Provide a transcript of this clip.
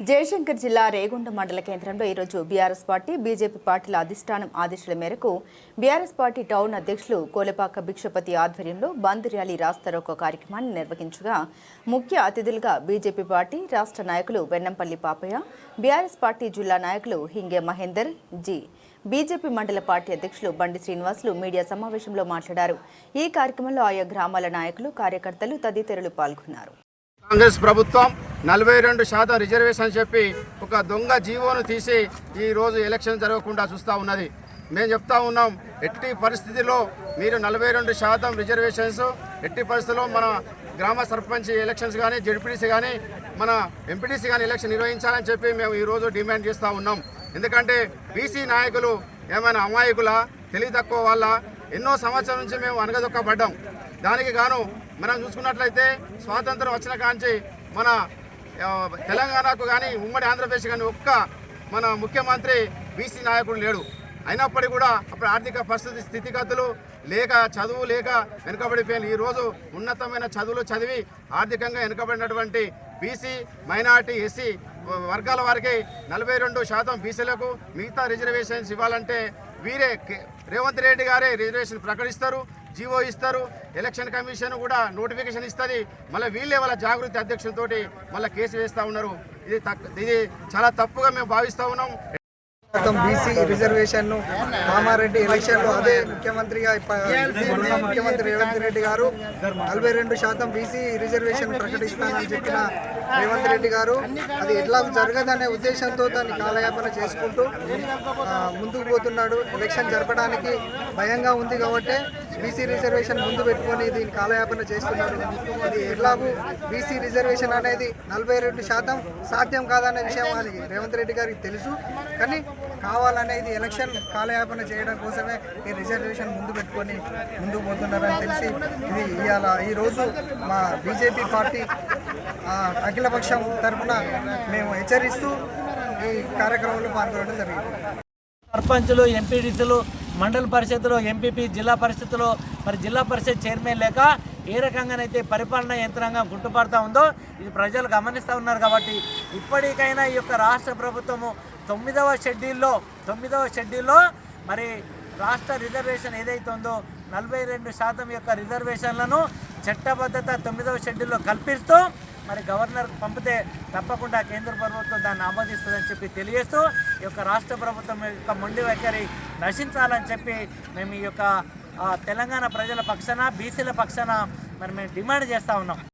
జయశంకర్ జిల్లా రేగుంట మండల కేంద్రంలో ఈరోజు బీఆర్ఎస్ పార్టీ బీజేపీ పార్టీల అధిష్టానం ఆదేశాల మేరకు బీఆర్ఎస్ పార్టీ టౌన్ అధ్యక్షులు కోలపాక భిక్షపతి ఆధ్వర్యంలో బంద్ ర్యాలీ రాస్తారోకో కార్యక్రమాన్ని నిర్వహించగా ముఖ్య అతిథులుగా బీజేపీ పార్టీ రాష్ట్ర నాయకులు వెన్నంపల్లి పాపయ్య బీఆర్ఎస్ పార్టీ జిల్లా నాయకులు హింగే మహేందర్ జీ. బీజేపీ మండల పార్టీ అధ్యక్షులు బండి శ్రీనివాసులు మీడియా సమావేశంలో మాట్లాడారు. ఈ కార్యక్రమంలో ఆయా గ్రామాల నాయకులు కార్యకర్తలు తదితరులు పాల్గొన్నారు. కాంగ్రెస్ ప్రభుత్వం నలభై రెండు శాతం రిజర్వేషన్ చెప్పి ఒక దొంగ జీవోను తీసి ఈరోజు ఎలక్షన్ జరగకుండా చూస్తూ ఉన్నది. మేము చెప్తా ఉన్నాం ఎట్టి పరిస్థితిలో మీరు నలభై రెండు శాతం రిజర్వేషన్స్ ఎట్టి పరిస్థితుల్లో మన గ్రామ సర్పంచ్ ఎలక్షన్స్ కానీ జడ్పీటీసీ కానీ మన ఎంపీటీసీ కానీ ఎలక్షన్ నిర్వహించాలని చెప్పి మేము ఈరోజు డిమాండ్ చేస్తూ ఉన్నాం. ఎందుకంటే బీసీ నాయకులు ఏమైనా అమాయకుల తెలివి తక్కువ వాళ్ళ? ఎన్నో సంవత్సరాల నుంచి మేము అనగదొక్కబడ్డాం. దానికి గాను మనం చూసుకున్నట్లయితే స్వాతంత్రం వచ్చిన కాంచి మన తెలంగాణకు కానీ ఉమ్మడి ఆంధ్రప్రదేశ్ కానీ ఒక్క మన ముఖ్యమంత్రి బీసీ నాయకుడు లేడు. అయినప్పటికీ కూడా అప్పుడు ఆర్థిక పరిస్థితి స్థితిగతులు లేక చదువు లేక వెనుకబడిపోయిన ఈరోజు ఉన్నతమైన చదువులు చదివి ఆర్థికంగా వెనుకబడినటువంటి బీసీ మైనార్టీ ఎస్సీ వర్గాల వారికి నలభై రెండు శాతం బీసీలకు మిగతా రిజర్వేషన్స్ ఇవ్వాలంటే వీరే కే- రేవంత్ రెడ్డి గారే రిజర్వేషన్ ప్రకటిస్తారు. జీవో ఇస్తారు ఎలక్షన్ కమిషన్ కూడా నోటిఫికేషన్ ఇస్తుంది. మళ్ళీ వీళ్ళే వాళ్ళ జాగృతి అధ్యక్షులతో మళ్ళీ కేసు వేస్తూ ఉన్నారు. ఇది తక్- ఇది చాలా తప్పుగా మేము భావిస్తూ ఉన్నాం. బీసీ రిజర్వేషన్ను కామారెడ్డి ఎలక్షన్లో అదే ముఖ్యమంత్రిగా ఇప్ప- ముఖ్యమంత్రి రేవంత్ రెడ్డి గారు నలభై రెండు శాతం బీసీ రిజర్వేషన్ ప్రకటిస్తానని చెప్పిన రేవంత్ రెడ్డి గారు అది ఎట్లా జరగదనే ఉద్దేశంతో దాన్ని కాలయాపన చేసుకుంటూ ముందుకు పోతున్నాడు. ఎలక్షన్ జరపడానికి భయంగా ఉంది కాబట్టి బీసీ రిజర్వేషన్ ముందు పెట్టుకొని దీన్ని కాలయాపన చేస్తున్నారు. ఇది ఎట్లాగూ బీసీ రిజర్వేషన్ అనేది నలభై రెండు శాతం సాధ్యం కాదనే విషయం అది రేవంత్ రెడ్డి గారికి తెలుసు. కానీ కావాలనేది ఎలక్షన్ కాలయాపన చేయడం కోసమే ఈ రిజర్వేషన్ ముందు పెట్టుకొని ముందుకు పోతున్నారని తెలిసి ఇది ఇవాళ ఈరోజు మా బీజేపీ పార్టీ అఖిలపక్షం తరఫున మేము హెచ్చరిస్తూ ఈ కార్యక్రమంలో పాల్గొనడం జరిగింది. సర్పంచులు ఎంపీడీసీలు మండల పరిషత్తులో ఎంపీపీ జిల్లా పరిషత్తులో మరి జిల్లా పరిషత్ చైర్మన్ లేక ఏ రకంగానైతే పరిపాలనా యంత్రాంగం గుట్టుపడతా ఉందో ఇది ప్రజలు గమనిస్తూ ఉన్నారు కాబట్టి ఇప్పటికైనా ఈ యొక్క రాష్ట్ర ప్రభుత్వము తొమ్మిదవ షెడ్యూల్లో తొమ్మిదవ షెడ్యూల్లో మరి రాష్ట్ర రిజర్వేషన్ ఏదైతే ఉందో నలభై రెండు శాతం యొక్క రిజర్వేషన్లను చట్టబద్ధత తొమ్మిదవ షెడ్యూల్లో కల్పిస్తూ మరి గవర్నర్కు పంపితే తప్పకుండా కేంద్ర ప్రభుత్వం దాన్ని ఆమోదిస్తుందని చెప్పి తెలియజేస్తూ ఈ యొక్క రాష్ట్ర ప్రభుత్వం యొక్క మొండి వైఖరి నశించాలని చెప్పి మేము ఈ యొక్క తెలంగాణ ప్రజల పక్షాన బీసీల పక్షాన మరి మేము డిమాండ్ చేస్తూ ఉన్నాం.